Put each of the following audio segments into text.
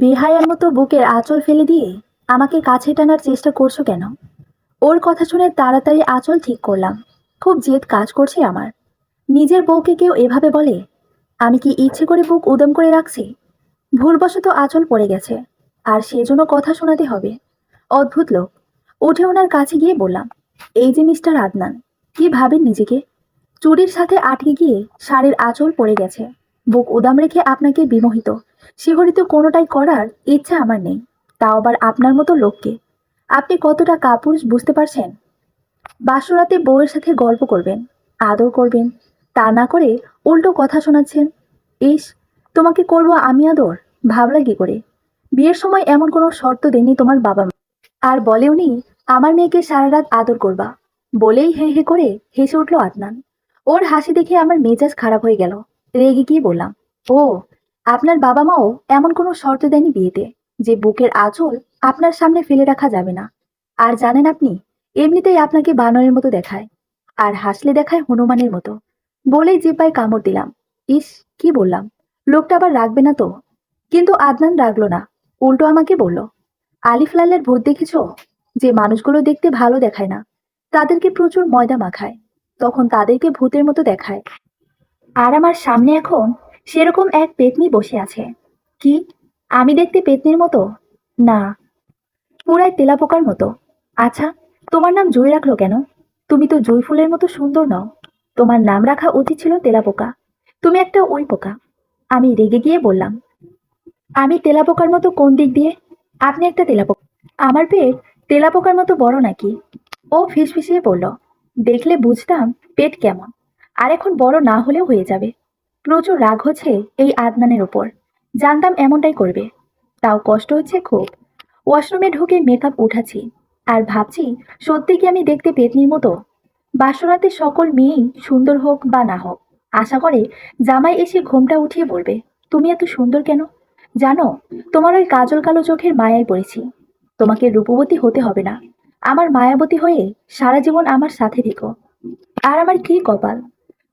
বেহায়ার মতো বুকের আঁচল ফেলে দিয়ে আমাকে কাছে টানার চেষ্টা করছ কেন? ওর কথা শুনে তাড়াতাড়ি আঁচল ঠিক করলাম। খুব জেদ কাজ করছে আমার। নিজের বউকে কেউ এভাবে বলে, আমি কি ইচ্ছে করে বুক উদম করে রাখছি? ভুলবশত আঁচল পড়ে গেছে, আর সেজন্য কথা শোনাতে হবে। অদ্ভুত লোক। উঠে ওনার কাছে গিয়ে বললাম, এই যে মিস্টার আদনান, কি ভাবেন নিজেকে? চুরির সাথে আটকে গিয়ে শাড়ির আঁচল পড়ে গেছে। বুক উদাম রেখে আপনাকে বিমোহিত। শিহরিত কোনোটাই করার ইচ্ছা আমার নেই। তাও আবার আপনার মতো লোককে। আপনি কতটা কাপুরুষ বুঝতে পারছেন? বাসরাতে বউয়ের সাথে গল্প করবেন, আদর করবেন, তা না করে উল্টো কথা শোনাচ্ছেন। ইস, তোমাকে করব আমি আদর? ভাবলা কি করে? বিয়ের সময় এমন কোনো শর্ত দেননি তোমার বাবা মা। আর বলে উনি আমার মেয়েকে সারা রাত আদর করবা। বলেই হে হে করে হেসে উঠল আদনান। ওর হাসি দেখে আমার মেজাজ খারাপ হয়ে গেল। রেগে গিয়ে বললাম, ও, আপনার বাবা মাও এমন কোনো শর্ত দেয়নি বিয়েতে যে বুকের আঁচল আপনার সামনে ফেলে রাখা যাবে না। আর জানেন আপনি, এমনিতেই আপনাকে বানরের মতো দেখায়, আর হাসলে দেখায় হনুমানের মতো। বলেই জিব্বায় কামড় দিলাম। ইস, কি বললাম, লোকটা আবার রাখবে না তো? কিন্তু আদনান রাখল না, উল্টো আমাকে বলল, আলিফ লালের ভূত দেখেছ? যে মানুষগুলো দেখতে ভালো দেখায় না, তাদেরকে প্রচুর ময়দা মাখায়, তখন তাদেরকে ভূতের মতো দেখায়। আর আমার সামনে এখন সেরকম এক পেতনি বসে আছে। কি? আমি দেখতে পেতনির মতো? না। পুরাই তেলাপোকার মতো। আচ্ছা তোমার নাম জুই রাখল কেন? তুমি তো জুই ফুলের মতো সুন্দর নও। তোমার নাম রাখা উচিত ছিল তেলাপোকা। তুমি একটা ওই পোকা। আমি রেগে গিয়ে বললাম, আমি তেলাপোকার মতো কোন দিক দিয়ে? আপনি একটা তেলাপোকা। আমার পেট তেলাপোকার মতো বড় নাকি? ও ফিসফিসিয়ে বলল, দেখলে বুঝতাম পেট কেমন। আর এখন বড় না হলেও হয়ে যাবে। প্রচুর রাগ হচ্ছে এই আদনানের ওপর জানতাম এমনটাই করবে। তাও কষ্ট হচ্ছে খুব। ওয়াশরুমে ঢুকে মেকআপ উঠাচ্ছি। আর ভাবছি, সত্যি কি আমি দেখতে পেতনির মতো? বাসরাতে সকল মেয়েই সুন্দর হোক বা না হোক, আশা করে জামাই এসে ঘোমটা উঠিয়ে বলবে, তুমি এত সুন্দর কেন? জানো, তোমার ওই কাজল কালো চোখের মায়ায় পড়েছি। তোমাকে রূপবতী হতে হবে না। আমার মায়াবতী হয়ে সারা জীবন আমার সাথে থেকো। আর আমার কি কপাল?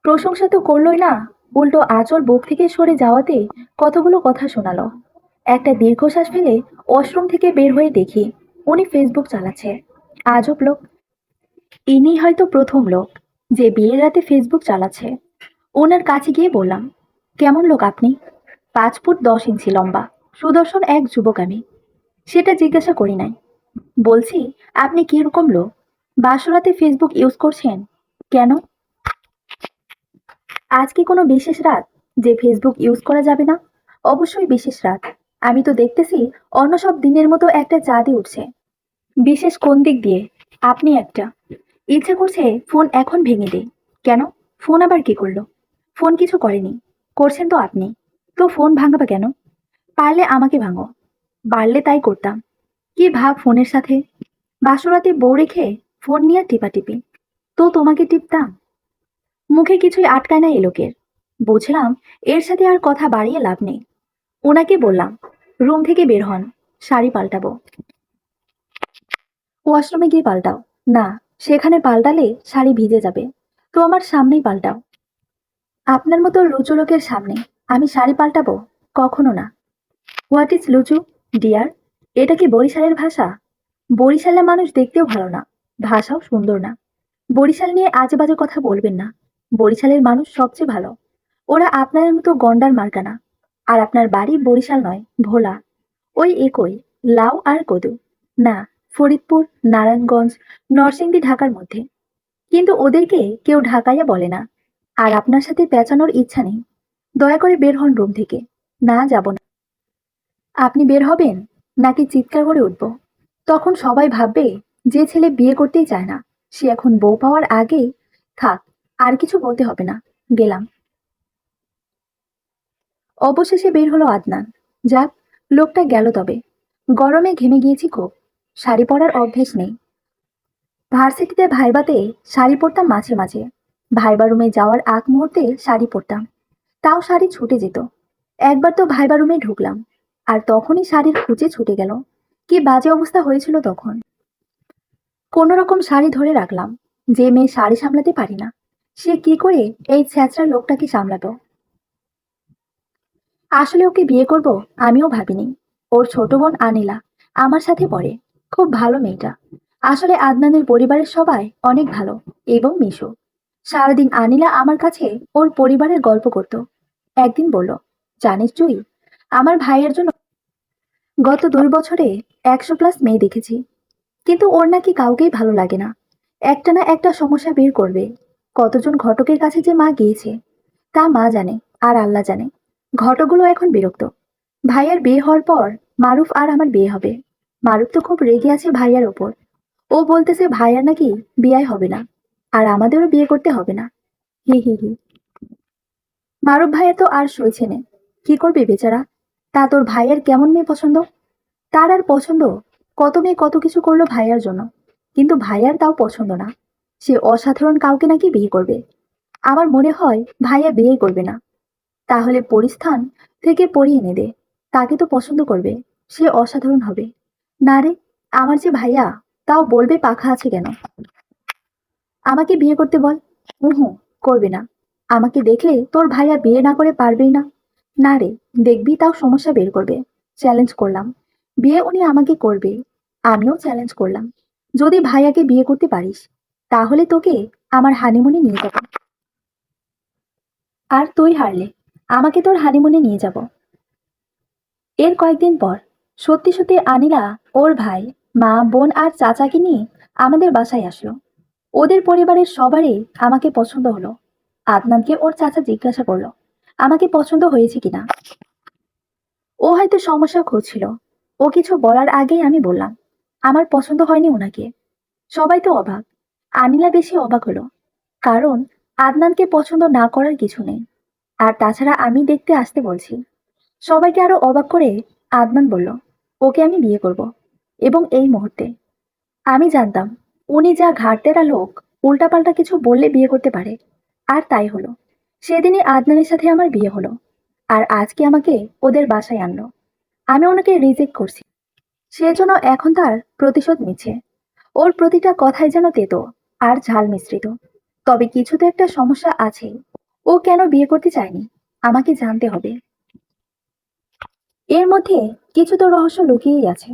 প্রশংসা তো করলোই না, উল্টো আঁচল বুক থেকে সরে যাওয়াতে কতগুলো কথা শোনালো। একটা দীর্ঘশ্বাস ফেলে ওয়াশরুম থেকে বের হয়ে দেখি, উনি ফেসবুক চালাচ্ছে। আজব লোক। ইনি হয়তো প্রথম লোক যে বিয়ের রাতে ফেসবুক চালাচ্ছে। ওনার কাছে গিয়ে বললাম, কেমন লোক আপনি? পাঁচ ফুট দশ ইঞ্চি লম্বা, সুদর্শন এক যুবক আমি। সেটা জিজ্ঞাসা করি নাই। বলছি, আপনি কীরকম লোক? বাসরাতে ফেসবুক ইউজ করছেন? কেন? আজ কি কোনো বিশেষ রাত যে ফেসবুক ইউজ করা যাবে না? অবশ্যই বিশেষ রাত। আমি তো দেখতেছি অন্য সব দিনের মতো একটা চাঁদই উঠছে। বিশেষ কোন দিক দিয়ে? আপনি একটা। ইচ্ছে করছে ফোন এখন ভেঙে দেই। কেন? ফোন আবার কি করল? ফোন কিছু করেনি। করছেন তো আপনি। তো ফোন ভাঙাবা কেন? পারলে আমাকে ভাঙো। পারলে তাই করতাম। কি ভাব ফোনের সাথে? বাসরাতে বউ রেখে ফোন নিয়ে টিপাটিপি। তো তোমাকে টিপতাম? মুখে কিছুই আটকায় না এ লোকের। বুঝলাম এর সাথে আর কথা বাড়িয়ে লাভ নেই। ওনাকে বললাম, রুম থেকে বের হন, শাড়ি পাল্টাবো। ওয়াশরুমে গিয়ে পাল্টাও। না, সেখানে পাল্টালে শাড়ি ভিজে যাবে। তো আমার সামনেই পাল্টাও। আপনার মতো লুচু লোকের সামনে আমি শাড়ি পাল্টাবো? কখনো না। What is লুচু? ডিয়ার এটা কি বরিশালের ভাষা? বরিশালের মানুষ দেখতেও ভালো না। ভাষাও সুন্দর না। বরিশাল নিয়ে আজে বাজে কথা বলবেন না। বরিশালের মানুষ সবচেয়ে ভালো। ওরা আপনার মতো গন্ডার মার্কানা। আর আপনার বাড়ি বরিশাল নয়, ভোলা। ওই একই, লাউ আর কদু। না, ফরিদপুর, নারায়ণগঞ্জ, নরসিংদী, ঢাকার মধ্যে। কিন্তু ওদেরকে কেউ ঢাকাইয়া বলে না। আর আপনার সাথে পেঁচানোর ইচ্ছা নেই। দয়া করে বের হন রুম থেকে। না, যাব না। আপনি বের হবেন? নাকি চিৎকার করে উঠব? তখন সবাই ভাববে, যে ছেলে বিয়ে করতেই চায় না। সে এখন বউ পাওয়ার আগেই, থাক আর কিছু বলতে হবে না। গেলাম। অবশেষে বের হলো আদনান। যাক, লোকটা গেল তবে। গরমে ঘেমে গিয়েছি খুব শাড়ি পরার অভ্যেস নেই। ভার্সিটিতে ভাইবাতে শাড়ি পরতাম মাঝে মাঝে। ভাইবা রুমে যাওয়ার আগ মুহূর্তে শাড়ি পরতাম। তাও শাড়ি ছুটে যেত। একবার তো ভাইবা রুমে ঢুকলাম। আর তখনই শাড়ির খুঁজে ছুটে গেল। কি বাজে অবস্থা হয়েছিল তখন। কোনো রকম শাড়ি ধরে রাখলাম। যে মেয়ে শাড়ি সামলাতে পারি না। সে কি করে এই ছ্যাঁচড়া লোকটাকে সামলাতো? আসলে ওকে বিয়ে করব আমিও ভাবিনি। ওর ছোট বোন আনিলা আমার সাথে পড়ে, খুব ভালো মেয়েটা। আসলে আদনানের পরিবারের সবাই অনেক ভালো এবং মিশু। সারাদিন আনিলা আমার কাছে ওর পরিবারের গল্প করত। একদিন বলল, জানিস তুই আমার ভাইয়ের জন্য গত দুই বছরে একশো প্লাস মেয়ে দেখেছি। কিন্তু ওর নাকি কাউকেই ভালো লাগে না। একটা না একটা সমস্যা বের করবে কতজন ঘটকের কাছে যে মা গিয়েছে, তা মা জানে আর আল্লাহ জানে। ঘটকগুলো এখন বিরক্ত। ভাইয়ার বিয়ে হওয়ার পর মারুফ আর আমার বিয়ে হবে। মারুফ তো খুব রেগে আছে ভাইয়ার ওপর। ও বলতেছে ভাইয়ার নাকি বিয়ে হবে না, আর আমাদেরও বিয়ে করতে হবে না। হি হি হি। মারুফ ভাইয়া তো আর সইছে নে। কি করবে বেচারা? তা তোর ভাইয়ের কেমন মেয়ে পছন্দ? তার আর পছন্দ, কত মেয়ে কত কিছু করল ভাইয়ার জন্য। কিন্তু ভাইয়ার তাও পছন্দ না। সে অসাধারণ কাউকে নাকি বিয়ে করবে। আমার মনে হয় ভাইয়া বিয়ে করবে না। তাহলে পরিস্থান থেকে পড়িয়ে এনে দে। তাকে তো পছন্দ করবে। সে অসাধারণ হবে। না রে, আমার যে ভাইয়া, তাও বলবে পাখা আছে কেন? আমাকে বিয়ে করতে বল। হুম করবে না। আমাকে দেখলে তোর ভাইয়া বিয়ে না করে পারবেই না। না রে, দেখবি তাও সমস্যা বের করবে। চ্যালেঞ্জ করলাম। বিয়ে উনি আমাকে করবে। আমিও চ্যালেঞ্জ করলাম। যদি ভাইয়াকে বিয়ে করতে পারিস তাহলে তোকে আমার হানিমুনে নিয়ে যাব। আর তুই হারলে, আমাকে তোর হানিমুনে নিয়ে যাব। এর কয়েকদিন পর, সত্যি সত্যি আনিলা ওর ভাই, মা, বোন আর চাচাকে নিয়ে আমাদের বাসায় আসলো। ওদের পরিবারের সবারই আমাকে পছন্দ হলো। আদনানকে ওর চাচা জিজ্ঞাসা করল, আমাকে পছন্দ হয়েছে কিনা? ও হয়তো সমস্যা খুঁজছিল। ও কিছু বলার আগেই আমি বললাম, আমার পছন্দ হয়নি ওনাকে। সবাই তো অবাক। আনিলা বেশি অবাক হলো, কারণ আদনানকে পছন্দ না করার কিছু নেই। আর তাছাড়া আমি দেখতে আসতে বলছি। সবাইকে আরও অবাক করে আদনান বলল, ওকে আমি বিয়ে করব এবং এই মুহূর্তে। আমি জানতাম, উনি যা ঘাটতেরা লোক, উল্টাপাল্টা কিছু বললে বিয়ে করতে পারে। আর তাই হলো, সেদিনই আদনানের সাথে আমার বিয়ে হলো। আর আজকে আমাকে ওদের বাসায় আনলো। আমি ওনাকে রিজেক্ট করছি। সেজন্য এখন তার প্রতিশোধ নিচ্ছে। ওর প্রতিটা কথাই যেন তেতো। আর ঝাল মিশ্রিত। তবে কিছু তো একটা সমস্যা আছে। ও কেন বিয়ে করতে চায়নি? আমাকে জানতে হবে। এর মধ্যে কিছু তো রহস্য লুকিয়েই আছে।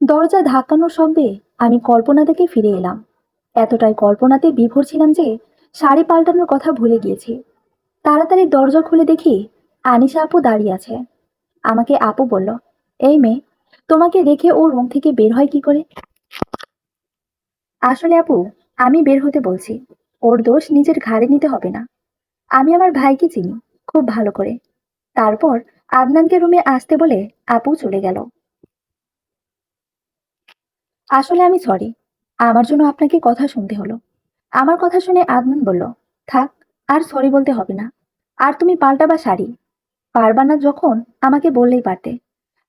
দরজা ধাক্কানোর শব্দে আমি কল্পনা থেকে ফিরে এলাম। এতটাই কল্পনাতে বিভোর ছিলাম যে শাড়ি পাল্টানোর কথা ভুলে গিয়েছি। তাড়াতাড়ি দরজা খুলে দেখি আনিশা আপু দাঁড়িয়ে আছে। আমাকে আপু বলল, এই মেয়ে, তোমাকে রেখে ও রুম থেকে বের হয় কি করে? আসলে আপু আমি বের হতে বলছি। ওর দোষ নিজের ঘাড়ে নিতে হবে না। আমি আমার ভাইকে চিনি, খুব ভালো করে। তারপর আদনানকে রুমে আসতে বলে আপু চলে গেল। আসলে আমি সরি আমার জন্য আপনাকে কথা শুনতে হলো। আমার কথা শুনে আদনান বলল, থাক, আর সরি বলতে হবে না। আর তুমি পাল্টাবা শাড়ি। পারবা না যখন আমাকে বললেই পারতে।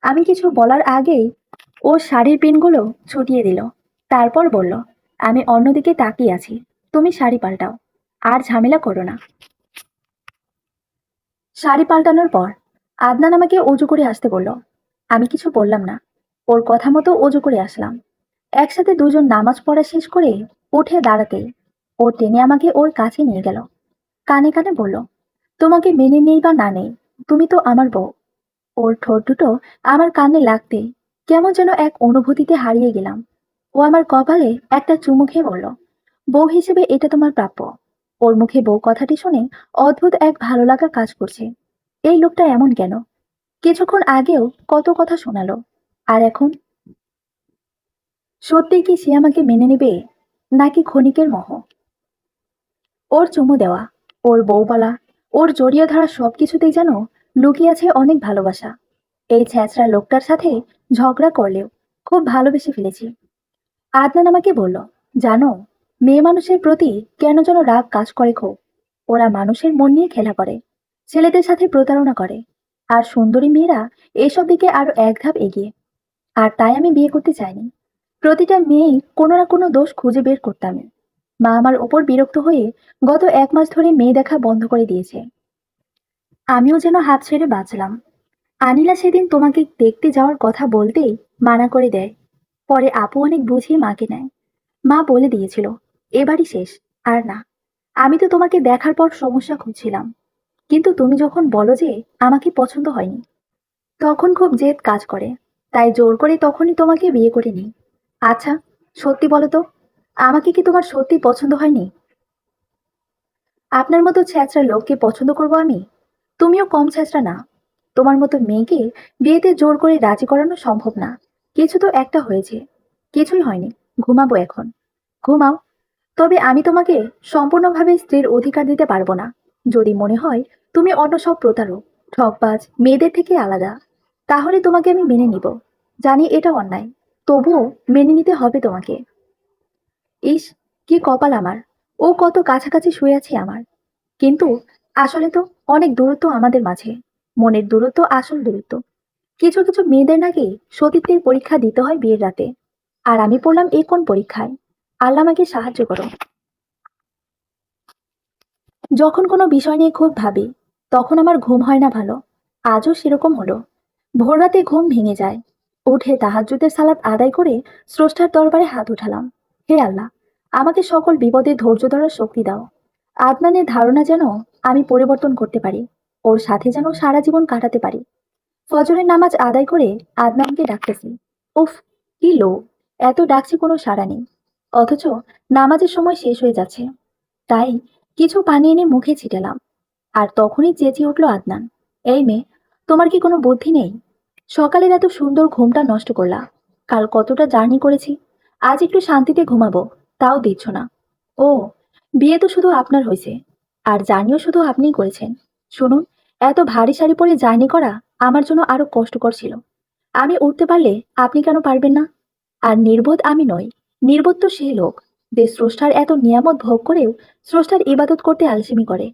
আমি কিছু বলার আগেই ও শাড়ির পিনগুলো ছুটিয়ে দিল। তারপর বলল আমি অন্যদিকে তাকিয়ে আছি। তুমি শাড়ি পাল্টাও। আর ঝামেলা করো না। শাড়ি পাল্টানোর পর আদনান আমাকে অজু করে আসতে বলল। আমি কিছু বললাম না। ওর কথা মতো অজু করে আসলাম। একসাথে দুজন নামাজ পড়া শেষ করে উঠে দাঁড়াতেই ও টেনে আমাকে ওর কাছে নিয়ে গেল। কানে কানে বলল, তোমাকে মেনে নেই বা না নেই, তুমি তো আমার বউ। ওর ঠোঁট দুটো আমার কানে লাগতে কেমন যেন এক অনুভূতিতে হারিয়ে গেলাম। ও আমার কপালে একটা চুমু খেয়ে বলল, বউ হিসেবে এটা তোমার প্রাপ্য। ওর মুখে বউ কথাটি শুনে অদ্ভুত এক ভালো লাগা কাজ করছে। এই লোকটা এমন কেন? কিছুক্ষণ আগেও কত কথা শোনালো, আর এখন? সত্যি কি সে আমাকে মেনে নেবে, নাকি ক্ষণিকের মহ? ওর চুমু দেওয়া, ওর বউ বলা ওর জড়িয়ে ধরা সবকিছুতেই যেন লুকিয়ে আছে অনেক ভালোবাসা। এই ছ্যাঁচড়া লোকটার সাথে ঝগড়া করলেও খুব ভালোবেসে ফেলেছি। আদনান আমাকে বলল, জানো, মেয়ে মানুষের প্রতি কেন যেন রাগ কাজ করে খুব? ওরা মানুষের মন নিয়ে খেলা করে, ছেলেদের সাথে প্রতারণা করে। আর সুন্দরী মেয়েরা এসব দিকে আরও এক ধাপ এগিয়ে। আর তাই আমি বিয়ে করতে চাইনি। প্রতিটা মেয়েই কোনো না কোনো দোষ খুঁজে বের করতাম। মা আমার ওপর বিরক্ত হয়ে গত এক মাস ধরে মেয়ে দেখা বন্ধ করে দিয়েছে। আমিও যেন হাত ছেড়ে বাঁচলাম। আনিলা সেদিন তোমাকে দেখতে যাওয়ার কথা বলতেই মানা করে দেয় পরে আপু অনেক বুঝিয়ে মাকে নেয়। মা বলে দিয়েছিল, এবারই শেষ, আর না। আমি তো তোমাকে দেখার পর সমস্যা খুঁজছিলাম। কিন্তু তুমি যখন বলো যে আমাকে পছন্দ হয়নি, তখন খুব জেদ কাজ করে। তাই জোর করে তখনই তোমাকে বিয়ে করে নিই। আচ্ছা সত্যি বলো তো, আমাকে কি তোমার সত্যি পছন্দ হয়নি? আপনার মতো ছ্যাঁচড়া লোককে পছন্দ করব আমি? তুমিও কম ছ্যাঁচড়া না। তোমার মতো মেয়েকে বিয়েতে জোর করে রাজি করানো সম্ভব না। কিছু তো একটা হয়েছে। কিছুই হয়নি। ঘুমাবো এখন। ঘুমাও। তবে আমি তোমাকে সম্পূর্ণভাবে স্ত্রীর অধিকার দিতে পারব না। যদি মনে হয় তুমি অন্য সব প্রতারক, ঠকবাজ, মেয়েদের থেকে আলাদা, তাহলে তোমাকে আমি মেনে নিব। জানি এটা অন্যায়। তবুও মেনে নিতে হবে তোমাকে। ইস, কি কপাল আমার। ও কত কাছাকাছি শুয়ে আছে আমার। কিন্তু আসলে তো অনেক দূরত্ব আমাদের মাঝে। মনের দূরত্ব আসল দূরত্ব। কিছু কিছু মেয়েদের নাকি সতীত্বের পরীক্ষা দিতে হয় বিয়ের রাতে। আর আমি পড়লাম এই কোন পরীক্ষায়? আল্লাহ আমাকে সাহায্য করো। যখন কোনো বিষয় নিয়ে খুব ভাবি, তখন আমার ঘুম হয় না ভালো। আজও সেরকম হলো। ভোর রাতে ঘুম ভেঙে যায়। উঠে তাহাজ্জুদের সালাত আদায় করে স্রষ্টার দরবারে হাত উঠালাম। হে আল্লাহ, আমাকে সকল বিপদে ধৈর্য ধরার শক্তি দাও। আদনানের ধারণা যেন আমি পরিবর্তন করতে পারি। ওর সাথে যেন সারা জীবন কাটাতে পারি। ফজরের নামাজ আদায় করে আদনানকে ডাকতেছি। উফ, কি লো এত ডাকছি কোনো সাড়া নেই। অথচ নামাজের সময় শেষ হয়ে যাচ্ছে। তাই কিছু পানি এনে মুখে ছিটালাম। আর তখনই চেঁচিয়ে উঠল আদনান, এই মেয়ে, তোমার কি কোনো বুদ্ধি নেই? সকালের এত সুন্দর ঘুমটা নষ্ট করলা। কাল কতটা জার্নি করেছি। আজ একটু শান্তিতে ঘুমাবো, তাও দিচ্ছ না। ও, বিয়ে তো শুধু আপনার হয়েছে। আর জার্নিও শুধু আপনিই করেছেন। শুনুন, এত ভারী শাড়ি পরে জার্নি করা আমার জন্য আরও কষ্টকর ছিল। আমি উঠতে পারলে আপনি কেন পারবেন না? আর নির্বোধ আমি নই। নির্বোধ তো সেই লোক, যে স্রষ্টার এত নিয়ামত ভোগ করেও স্রষ্টার ইবাদত করতে আলসেমি করে।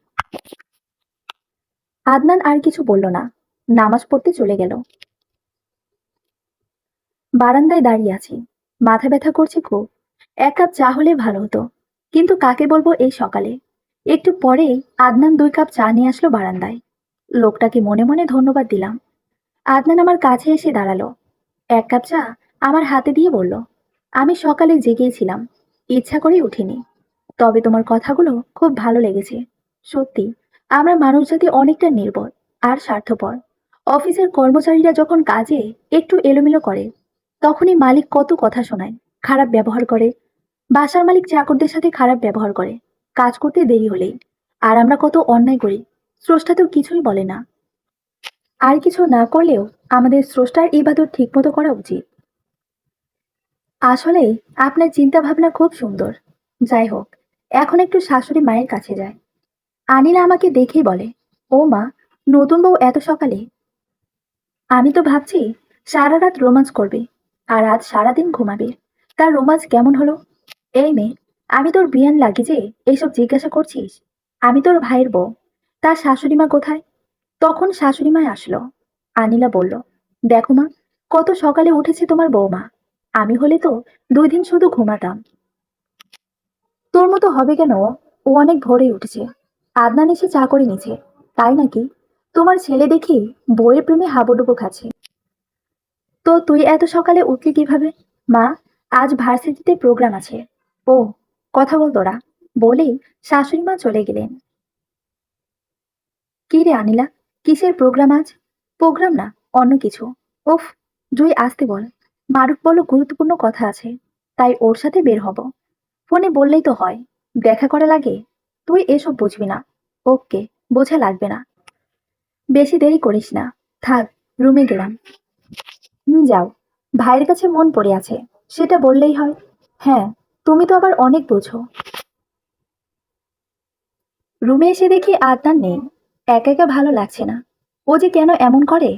আদনান আর কিছু বলল না। নামাজ পড়তে চলে গেল। বারান্দায় দাঁড়িয়ে আছি। মাথা ব্যথা করছে খুব। এক কাপ চা হলে ভালো হতো। কিন্তু কাকে বলব এই সকালে? একটু পরেই আদনান দুই কাপ চা নিয়ে আসলো বারান্দায়। লোকটাকে মনে মনে ধন্যবাদ দিলাম। আদনান আমার কাছে এসে দাঁড়াল। এক কাপ চা আমার হাতে দিয়ে বলল, আমি সকালে জেগেছিলাম, ইচ্ছা করেই উঠিনি। তবে তোমার কথাগুলো খুব ভালো লেগেছে। সত্যি, আমরা মানুষ জাতি অনেকটা নির্ভর আর স্বার্থপর। অফিসের কর্মচারীরা যখন কাজে একটু এলোমেলো করে, তখনই মালিক কত কথা শোনায়, খারাপ ব্যবহার করে। বাসার মালিক চাকরদের সাথে খারাপ ব্যবহার করে, কাজ করতে দেরি হলেই। আর আমরা কত অন্যায় করি স্রষ্টা তো কিছুই বলে না। আর কিছু না করলেও আমাদের স্রষ্টার ইবাদত ঠিকমতো করা উচিত। আসলে আপনার চিন্তা ভাবনা খুব সুন্দর। যাই হোক, এখন একটু শাশুড়ি মায়ের কাছে যায় আনিলা আমাকে দেখেই বলে, ও মা, নতুন বউ এত সকালে? আমি তো ভাবছি, সারা রাত রোমান্স করবে, আর আজ সারাদিন ঘুমাবে। তার রোমান্স কেমন হলো? এই মেয়ে, আমি তোর বিয়ান লাগি যে এইসব জিজ্ঞাসা করছিস? আমি তোর ভাইয়ের বউ। তার শাশুড়ি মা কোথায়? তখন শাশুড়ি মায় আসলো। আনিলা বলল, দেখো মা, কত সকালে উঠেছে তোমার বৌমা আমি হলে তো দুই দিন শুধু ঘুমাতাম। তোর মতো হবে কেন ও? ও অনেক ভোরে উঠেছে। আদনান এসে চা করে নিছে তাই নাকি? তোমার ছেলে দেখি বইয়ের প্রেমে হাবুডুবু খাচ্ছে। তো তুই এত সকালে উঠলি কীভাবে? মা, আজ ভার্সিটিতে প্রোগ্রাম আছে। ও, কথা বল তোরা। বলেই শাশুড়ি মা চলে গেলেন। কি রে আনিলা? কিসের প্রোগ্রাম আজ? প্রোগ্রাম না, অন্য কিছু। ওফ জুই আসতে বল। মারুফ বলো গুরুত্বপূর্ণ কথা আছে, তাই ওর সাথে বের হব। ফোনে বললেই তো হয়, দেখা করা লাগে তুই এসব বুঝবি না। ওকে, বোঝা লাগবে না। বেশি দেরি করিস না, থাক, রুমে গেলাম। হুম, যাও। ভাইয়ের কাছে মন পড়ে আছে, সেটা বললেই হয়। হ্যাঁ তুমি তো আবার অনেক বোঝো। রুমে এসে দেখি আদনান নেই। একা একা ভালো লাগছে না। ও যে কেন এমন করে?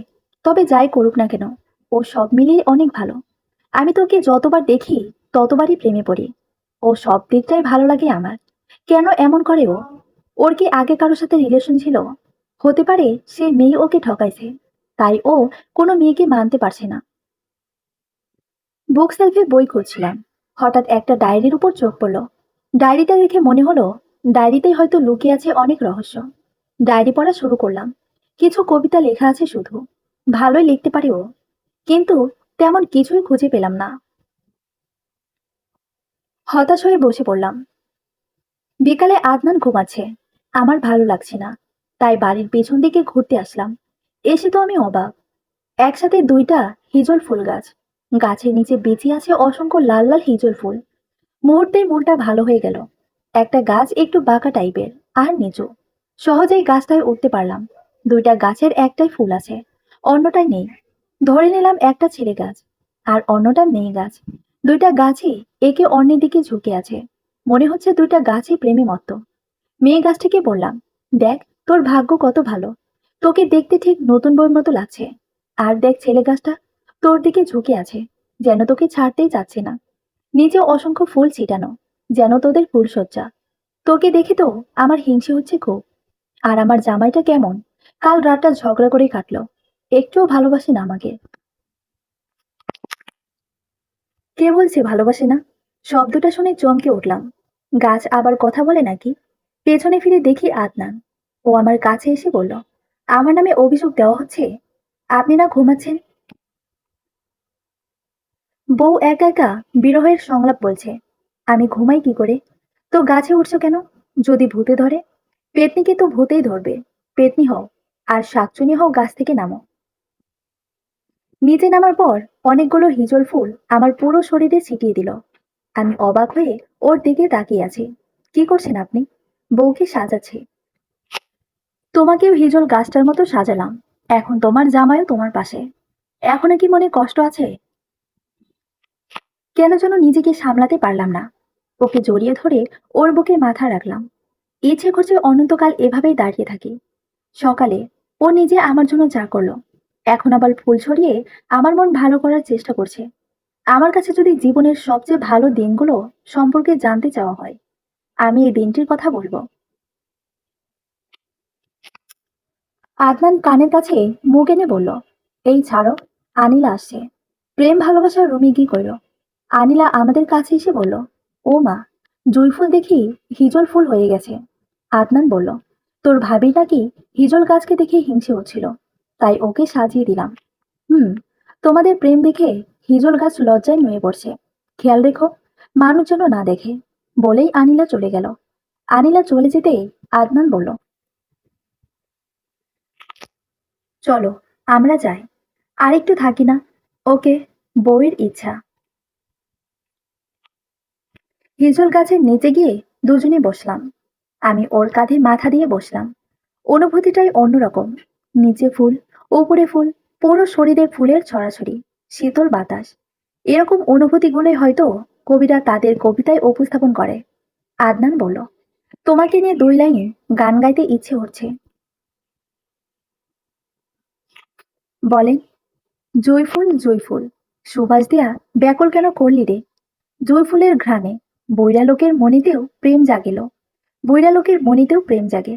তবে যাই করুক না কেন, ও সব মিলিয়ে অনেক ভালো। আমি তোকে যতবার দেখি, ততবারই প্রেমে পড়ি। ও সব দিকটাই ভালো লাগে আমার। কেন এমন করে ও? ওর কি আগে কারোর সাথে রিলেশন ছিল? হতে পারে সে মেয়ে ওকে ঠকাইছে, তাই ও কোনো মেয়েকে মানতে পারছে না। বুক সেলফে বই খুঁজছিলাম। হঠাৎ একটা ডায়েরির উপর চোখ পড়ল। ডায়েরিটা দেখে মনে হলো, ডায়েরিতেই হয়তো লুকিয়ে আছে অনেক রহস্য। ডায়েরি পড়া শুরু করলাম। কিছু কবিতা লেখা আছে শুধু। ভালোই লিখতে পারি ও। কিন্তু তেমন কিছুই খুঁজে পেলাম না। হতাশ হয়ে বসে পড়লাম। বিকালে আদনান ঘুমাচ্ছে আমার ভালো লাগছে না। তাই বাড়ির পেছন দিকে ঘুরতে আসলাম। এসে তো আমি অবাক। একসাথে দুইটা হিজল ফুল গাছ। গাছের নিচে বেঁচে আছে অসংখ্য লাল লাল হিজল ফুল। মুহূর্তে মনটা ভালো হয়ে গেল। একটা গাছ একটু বাঁকা টাইপের আর নিচু। সহজেই গাছটায় উঠতে পারলাম। দুইটা গাছের একটাই ফুল আছে অন্যটাই নেই। ধরে নিলাম একটা ছেলে গাছ, আর অন্যটা মেয়ে গাছ। দুইটা গাছই একে অন্যের দিকে ঝুঁকে আছে। মনে হচ্ছে দুইটা গাছই প্রেমে মত্ত। মেয়ে গাছটিকে বললাম, দেখ, তোর ভাগ্য কত ভালো। তোকে দেখতে ঠিক নতুন বইয়ের মতো লাগছে। আর দেখ ছেলে গাছটা, তোর দিকে ঝুঁকে আছে, যেন তোকে ছাড়তেই চাচ্ছে না। নিচে অসংখ্য ফুল ছিটানো, যেন তোদের ফুলসজ্জা তোকে দেখে তো আমার হিংসে হচ্ছে খুব। আর আমার জামাইটা কেমন? কাল রাতটা ঝগড়া করে কাটলো। একটুও ভালোবাসে না আমাকে। কে বলছে ভালোবাসে না? শব্দটা শুনে চমকে উঠলাম। গাছ আবার কথা বলে নাকি? পেছনে ফিরে দেখি আদনান। ও আমার কাছে এসে বলল, আমার নামে অভিযোগ দেওয়া হচ্ছে? আপনি না ঘুমাচ্ছেন? বউ একা একা বিরহের সংলাপ বলছে, আমি ঘুমাই কি করে? তো গাছে উঠছো কেন? যদি ভূতে ধরে পেতনিকে তো ভূতেই ধরবে। পেতনি হও, আর শাকচুনি হও গাছ থেকে নামো। নিচে নামার পর অনেকগুলো হিজল ফুল আমার পুরো শরীরে ছিটিয়ে দিল। আমি অবাক হয়ে ওর দিকে তাকিয়ে আছি। কি করছেন আপনি? বউকে সাজাচ্ছি। তোমাকেও হিজল গাছটার মতো সাজালাম। এখন তোমার জামাইও তোমার পাশে। এখনও কি মনে কষ্ট আছে? কেন যেন নিজেকে সামলাতে পারলাম না। ওকে জড়িয়ে ধরে ওর বুকে মাথা রাখলাম। ইচ্ছে করছে অনন্তকাল এভাবেই দাঁড়িয়ে থাকি। সকালে ও নিজে আমার জন্য চা করল। এখন আবার ফুল ছড়িয়ে আমার মন ভালো করার চেষ্টা করছে। আমার কাছে যদি জীবনের সবচেয়ে ভালো দিনগুলো সম্পর্কে জানতে চাওয়া হয়, আমি এই দিনটির কথা বলব। আদনান কানের কাছে মুখ এনে বলল, এই ছাড়ো, আনিলা আসছে। প্রেম ভালোবাসার রুমে গিয়ে কইল, আনিলা আমাদের কাছে এসে বলল, ও মা জুই ফুল দেখি হিজল ফুল হয়ে গেছে। আদনান বলল, তোর ভাবি নাকি হিজল গাছকে দেখে হিংসে হচ্ছিল। তাই ওকে সাজিয়ে দিলাম। হুম, তোমাদের প্রেম দেখে হিজল গাছ লজ্জায় নুয়ে পড়ছে। খেয়াল রেখো, মানুষ যেন না দেখে। বলেই আনিলা চলে গেল। আনিলা চলে যেতেই আদনান বলল, চলো, আমরা যাই। আর একটু থাকি না। ওকে, বউয়ের ইচ্ছা। হিজল গাছের নিচে গিয়ে দুজনে বসলাম। আমি ওর কাঁধে মাথা দিয়ে বসলাম। অনুভূতিটাই অন্যরকম। নিচে ফুল, উপরে ফুল, পুরো শরীরে ফুলের ছড়াছড়ি, শীতল বাতাস। এরকম অনুভূতিগুলোই হয়তো কবিরা তাদের কবিতায় উপস্থাপন করে। আদনান বলল, তোমাকে নিয়ে দুই লাইনে গান গাইতে ইচ্ছে হচ্ছে। বলেন জয়ফুল জয়ফুল সুবাস দিয়া ব্যাকুল কেন করলি রে? জয়ফুলের ঘ্রাণে বৈরা লোকের মনিতেও প্রেম জাগিল। বৈরা লোকের মনিতেও প্রেম জাগে।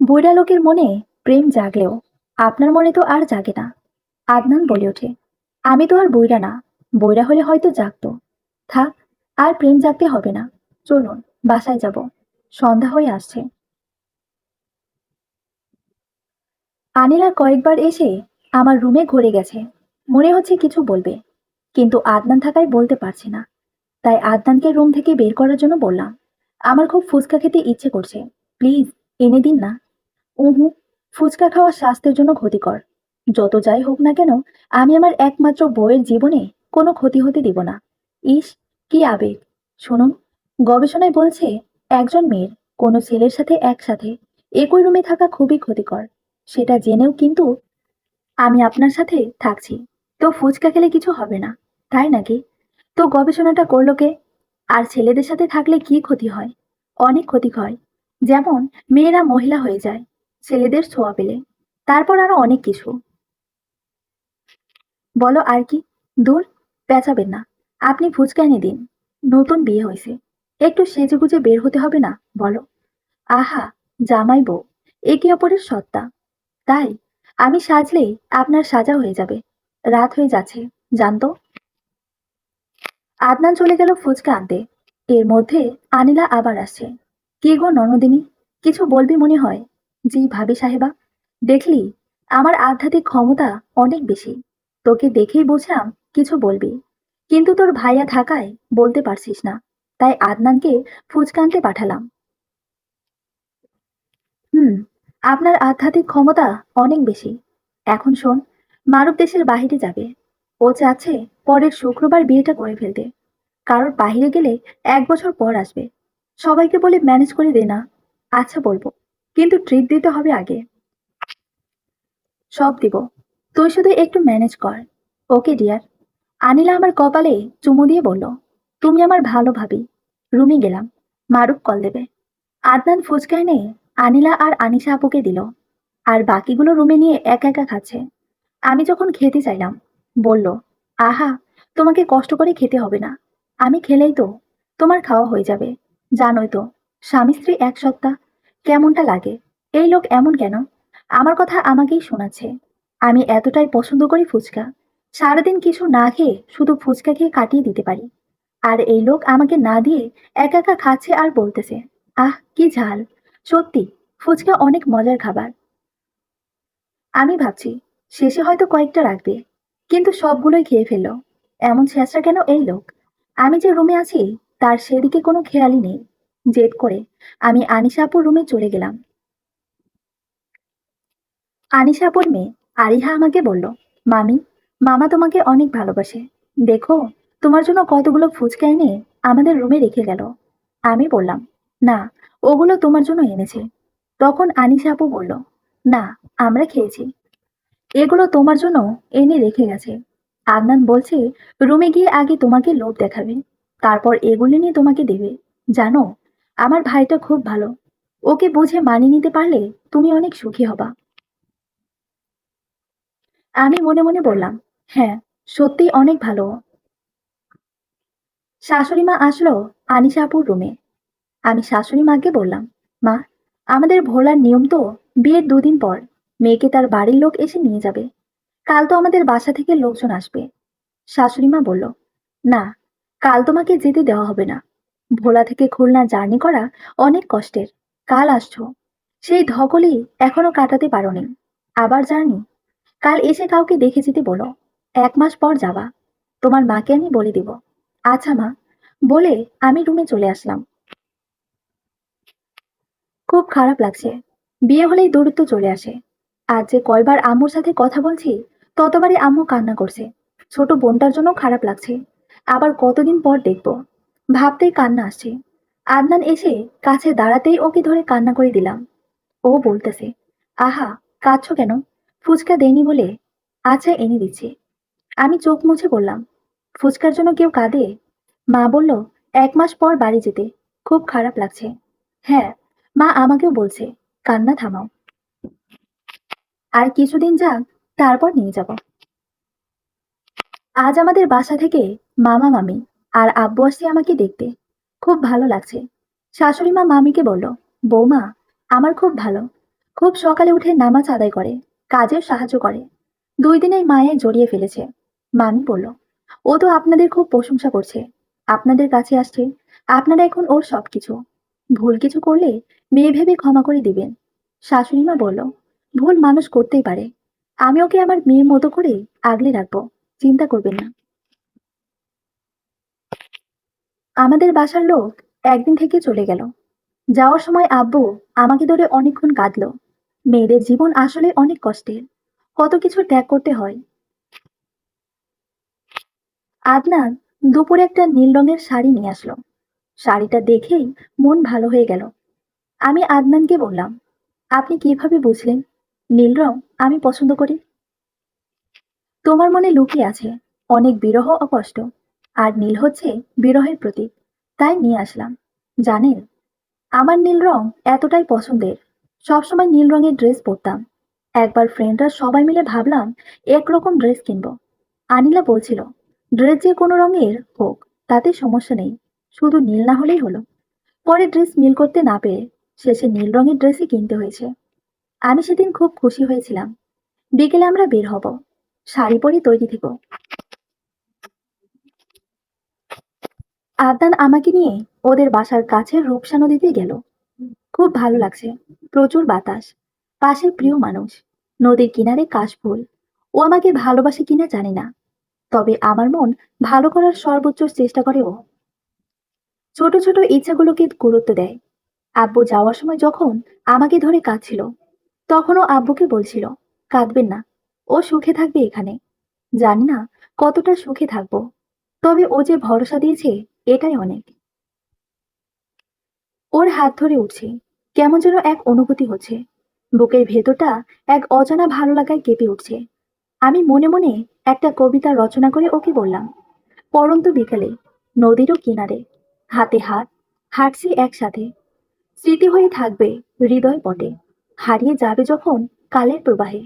বৈরা লোকের মনে প্রেম জাগলেও আপনার মনে তো আর জাগে না। আদনান বলে ওঠে, আমি তো আর বৈরা না, বৈরা হলে হয়তো জাগতো। থাক, আর প্রেম জাগতে হবে না। চলুন, বাসায় যাব। সন্ধ্যা হয়ে আসছে। আনিলা কয়েকবার এসে আমার রুমে ঘুরে গেছে। মনে হচ্ছে কিছু বলবে। কিন্তু আদনান থাকায় বলতে পারছে না। তাই আদনানকে রুম থেকে বের করার জন্য বললাম, আমার খুব ফুচকা খেতে ইচ্ছে করছে। প্লিজ, এনে দিন না। উহু, ফুচকা খাওয়া স্বাস্থ্যের জন্য ক্ষতিকর। যত যাই হোক না কেন, আমি আমার একমাত্র বউয়ের জীবনে কোনো ক্ষতি হতে দিব না। ইস, কি আবেগ। শুনুন, গবেষণায় বলছে, একজন মেয়ের কোনো ছেলের সাথে একসাথে একই রুমে থাকা খুবই ক্ষতিকর। সেটা জেনেও কিন্তু আমি আপনার সাথে থাকছি। তো ফুচকা খেলে কিছু হবে না, তাই নাকি? তো গবেষণাটা করল কে? আর ছেলেদের সাথে থাকলে কি ক্ষতি হয়? অনেক ক্ষতি হয়। যেমন মেয়েরা মহিলা হয়ে যায়, ছেলেদের ছোঁয়া পেলে। তারপর আরও অনেক কিছু। বলো আর কি? দূর, পেঁচাবেন না। আপনি ফুচকা এনে দিন। নতুন বিয়ে হয়েছে। একটু সেজে গুজে বের হতে হবে না, বলো। আহা, জামাই বউ, একে অপরের সত্তা। তাই, আমি সাজলেই আপনার সাজা হয়ে যাবে। রাত হয়ে যাচ্ছে জানতো আদনান চলে গেল ফুচকা আনতে। এর মধ্যে আনিলা আবার আসছে। কি গো ননদিনী, কিছু বলবি মনে হয়? জি ভাবি সাহেবা। দেখলি, আমার আধ্যাত্মিক ক্ষমতা অনেক বেশি। তোকে দেখেই বুঝলাম কিছু বলবি। কিন্তু তোর ভাইয়া থাকায় বলতে পারছিস না। তাই আদনানকে ফুচকা আনতে পাঠালাম। হুম, আপনার আধ্যাত্মিক ক্ষমতা অনেক বেশি। এখন শোন মারুফ দেশের বাহিরে যাবে। ও চাচ্ছে পরের শুক্রবার বিয়েটা করে ফেলতে। কারোর বাহিরে গেলে এক বছর পর আসবে। সবাইকে বলে ম্যানেজ করে দে না। আচ্ছা বলব, কিন্তু ট্রিট দিতে হবে আগে। সব দিব। তুই শুধু একটু ম্যানেজ কর। Okay, dear. আনিলা আমার কপালে চুমু দিয়ে বলল, তুমি আমার ভালো ভাবি। রুমে গেলাম। মারুফ কল দেবে। আদনান ফুচকা এনে আনিলা আর আনিশা আপুকে দিল। আর বাকিগুলো রুমে নিয়ে একা একা খাচ্ছে। আমি যখন খেতে চাইলাম, বলল, আহা, তোমাকে কষ্ট করে খেতে হবে না। আমি খেলেই তো, তোমার খাওয়া হয়ে যাবে। জানোই তো, স্বামী স্ত্রী এক সপ্তাহ, কেমনটা লাগে? এই লোক এমন কেন? আমার কথা আমাকেই শোনাচ্ছে। আমি এতটাই পছন্দ করি ফুচকা। সারাদিন কিছু না খেয়ে শুধু ফুচকা খেয়ে কাটিয়ে দিতে পারি। আর এই লোক আমাকে না দিয়ে একা একা খাচ্ছে আর বলতেছে, আহ, কি ঝাল। সত্যি, ফুচকা অনেক মজার খাবার। আমি ভাবছি শেষে হয়তো কয়েকটা রাখবে। কিন্তু সবগুলোই খেয়ে ফেলল। এমন ছেঁচড়া কেন এই লোক? আমি যে রুমে আছি, তার সেদিকে কোনো খেয়ালই নেই। জেদ করে আমি আনিশাপুর রুমে চলে গেলাম। আনিশাপুর মেয়ে আরিহা আমাকে বলল, মামি, মামা তোমাকে অনেক ভালোবাসে। দেখো, তোমার জন্য কতগুলো ফুচকা এনে আমাদের রুমে রেখে গেল। আমি বললাম, না, ওগুলো তোমার জন্য এনেছে। তখন আনিশা আপু বলল, না, আমরা খেয়েছি। এগুলো তোমার জন্য এনে রেখে গেছে। আদনান বলছে, রুমে গিয়ে আগে তোমাকে লোভ দেখাবে, তারপর এগুলি নিয়ে তোমাকে দেবে। জানো, আমার ভাইটা খুব ভালো। ওকে বুঝে মানিয়ে নিতে পারলে তুমি অনেক সুখী হবা। আমি মনে মনে বললাম হ্যাঁ সত্যি অনেক ভালো। শাশুড়ি মা আসলো আপুর রুমে। আমি শাশুড়ি মাকে বললাম, মা, আমাদের ভোলার নিয়ম তো বিয়ের দুদিন পর। মেয়েকে তার বাড়ির লোক এসে নিয়ে যাবে। কাল তো আমাদের বাসা থেকে লোকজন আসবে। শাশুড়ি মা বলল, না, কাল তোমাকে যেতে দেওয়া হবে না। ভোলা থেকে খুলনা জার্নি করা অনেক কষ্টের। কাল আসছো। সেই ধকলই এখনও কাটাতে পারোনি। আবার জার্নি? কাল এসে কাউকে দেখে যেতে বলো। এক মাস পর যাবা তোমার মাকে আমি বলে দিব। আচ্ছা মা, বলে আমি রুমে চলে আসলাম। খুব খারাপ লাগছে। বিয়ে হলেই দূরত্ব চলে আসে। আজ যে কয়বার আম্মুর সাথে কথা বলছি, ততবারই আম্মু কান্না করছে। ছোট বোনটার জন্য খারাপ লাগছে। আবার কতদিন পর দেখব। ভাবতেই কান্না আসছে। আদনান এসে কাছে দাঁড়াতেই ওকে ধরে কান্না করে দিলাম। ও বলতেছে, আহা, কাঁদছো কেন? ফুচকা দেয়নি বলে আচ্ছা এনে দিচ্ছি। আমি চোখ মুছে বললাম, ফুচকার জন্য কেউ কাঁদে? মা বলল, এক মাস পর বাড়ি যেতে। খুব খারাপ লাগছে। হ্যাঁ মা আমাকেও বলছে, কান্না থামাও। আর কিছুদিন যাক, তারপর নিয়ে যাব। আজ আমাদের বাসা থেকে মামা মামি আর আব্বু আসছে আমাকে দেখতে। খুব ভালো লাগছে। শাশুড়ি মা মামিকে বলল, বৌমা, আমার খুব ভালো। খুব সকালে উঠে নামাজ আদায় করে, কাজেও সাহায্য করে। দুই দিনেই মায়ে জড়িয়ে ফেলেছে। মামি বলল, ও তো আপনাদের খুব প্রশংসা করছে। আপনাদের কাছে আসছে। আপনারা এখন ওর সবকিছু। ভুল কিছু করলে মেয়ে ভেবে ক্ষমা করে দিবেন। শাশুড়ি মা বলল ভুল মানুষ করতেই পারে। আমি ওকে আমার মেয়ের মতো করে আগলে রাখব, চিন্তা করবেন না। আমাদের বাসার লোক একদিন থেকে চলে গেল। যাওয়ার সময় আব্বু আমাকে ধরে অনেকক্ষণ কাঁদলো। মেয়েদের জীবন আসলে অনেক কষ্টের। কত কিছু ত্যাগ করতে হয়। আদনান দুপুরে একটা নীল রঙের শাড়ি নিয়ে আসলো। শাড়িটা দেখেই মন ভালো হয়ে গেল। আমি আদনানকে বললাম, আপনি কীভাবে বুঝলেন নীল রং আমি পছন্দ করি। তোমার মনে লুকিয়ে আছে অনেক বিরহ ও কষ্ট, আর নীল হচ্ছে বিরহের প্রতীক, তাই নিয়ে আসলাম। জানেন, আমার নীল রং এতটাই পছন্দের, সবসময় নীল রঙের ড্রেস পরতাম। একবার ফ্রেন্ডরা সবাই মিলে ভাবলাম একরকম ড্রেস কিনব। আনিলা বলছিল, ড্রেস যে কোনো রঙের হোক, তাতে সমস্যা নেই, শুধু নীল না হলেই হলো। পরে ড্রেস মিল করতে না পেরে শেষে নীল রঙের ড্রেসই কিনতে হয়েছে। আমি সেদিন খুব খুশি হয়েছিলাম। বিকেলে আমরা বের হব। শাড়ি পরে তৈরি থেকো আদনান আমাকে নিয়ে ওদের বাসার কাছের রূপসা নদীতে গেল। খুব ভালো লাগছে। প্রচুর বাতাস। পাশে প্রিয় মানুষ। নদীর কিনারে কাশফুল। ও আমাকে ভালোবাসে কিনা জানি না। তবে আমার মন ভালো করার সর্বোচ্চ চেষ্টা করে ও। ছোট ছোট ইচ্ছাগুলোকে গুরুত্ব দেয়। আব্বু যাওয়ার সময় যখন আমাকে ধরে কাঁদছিল তখনও আব্বুকে বলছিল, কাঁদবেন না, ও সুখে থাকবে এখানে। জানি না কতটা সুখে থাকব, তবে ও যে ভরসা দিয়েছে, এটাই অনেক। ওর হাত ধরে উঠছে, কেমন যেন এক অনুভূতি হচ্ছে। বুকের ভেতরটা এক অজানা ভালো লাগায় কেঁপে উঠছে। আমি মনে মনে একটা কবিতা রচনা করে ওকে বললাম, পরন্ত বিকালে নদীরও কিনারে, হাতে হাত, হাঁটছি একসাথে। স্মৃতি হয়ে থাকবে হৃদয় পটে হারিয়ে যাবে যখন কালের প্রবাহে।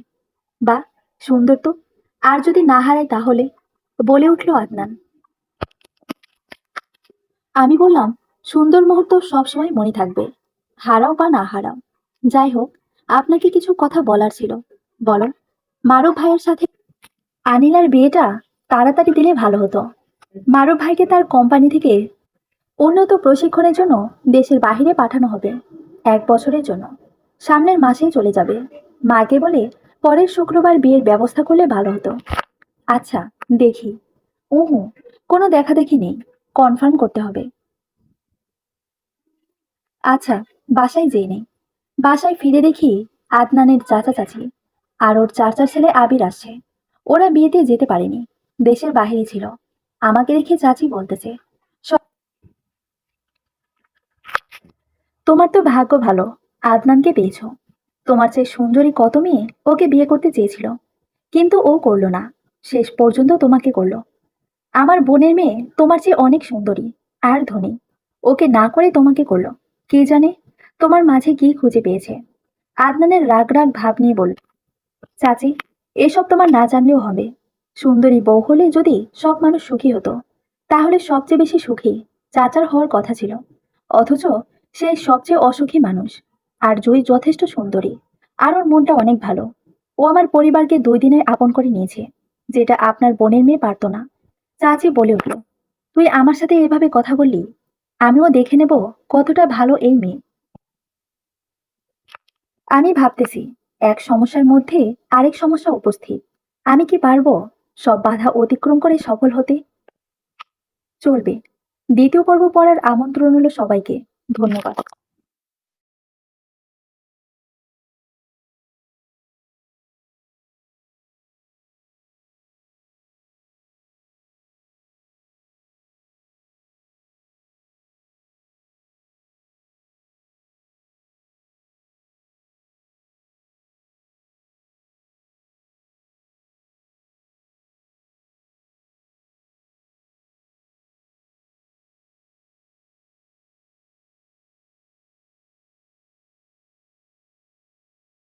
বা, সুন্দর তো? আর যদি না হারাই তাহলে? বলে উঠল আদনান। আমি বললাম, সুন্দর মুহূর্ত সবসময় মনে থাকবে। হারাও বা না হারাও। যাই হোক, আপনাকে কিছু কথা বলার ছিল। বলো মারুফ ভাইয়ের সাথে আনিলার বিয়েটা তাড়াতাড়ি দিলে ভালো হতো। মারুফ ভাইকে তার কোম্পানি থেকে উন্নত প্রশিক্ষণের জন্য দেশের বাইরে পাঠানো হবে, এক বছরের জন্য। সামনের মাসেই চলে যাবে। মাকে বলে পরের শুক্রবার বিয়ের ব্যবস্থা করলে ভালো হতো। আচ্ছা দেখি। উহু, কোনো দেখা দেখি নেই। কনফার্ম করতে হবে। আচ্ছা বাসায় যেই নেই। বাসায় ফিরে দেখি আদনানের চাচা চাচি আর ওর চাচার ছেলে আবির আসছে। ওরা বিয়েতে যেতে পারেনি। দেশের বাহিরে ছিল। আমাকে দেখে চাচি বলতেছে তোমার তো ভাগ্য ভালো। আদনানকে পেয়েছ। তোমার চেয়ে সুন্দরী কত মেয়ে ওকে বিয়ে করতে চেয়েছিল। কিন্তু ও করল না। শেষ পর্যন্ত তোমাকে করল। আমার বোনের মেয়ে তোমার চেয়ে অনেক সুন্দরী আর ধনী। ওকে না করে তোমাকে করল। কে জানে তোমার মাঝে কি খুঁজে পেয়েছে। আদনানের রাগ রাগ ভাব নিয়ে বলল, চাচি, এসব তোমার না জানলেও হবে। সুন্দরী বউ হলে যদি সব মানুষ সুখী হতো, তাহলে সবচেয়ে বেশি সুখী চাচার হওয়ার কথা ছিল। অথচ সে সবচেয়ে অসুখী মানুষ। আর জয়ী যথেষ্ট সুন্দরী। আর ওর মনটা অনেক ভালো। ও আমার পরিবারকে দুই দিনে আপন করে নিয়েছে, যেটা আপনার বোনের মেয়ে পারতো না। চাচি বলে উঠল, তুই আমার সাথে এভাবে কথা বললি? আমিও দেখে নেব কতটা ভালো এই মেয়ে। আমি ভাবতেছি, এক সমস্যার মধ্যে আরেক সমস্যা উপস্থিত। আমি কি পারব সব বাধা অতিক্রম করে সফল হতে? চলবে। দ্বিতীয় পর্ব পড়ার আমন্ত্রণ হলো সবাইকে। ধন্যবাদ।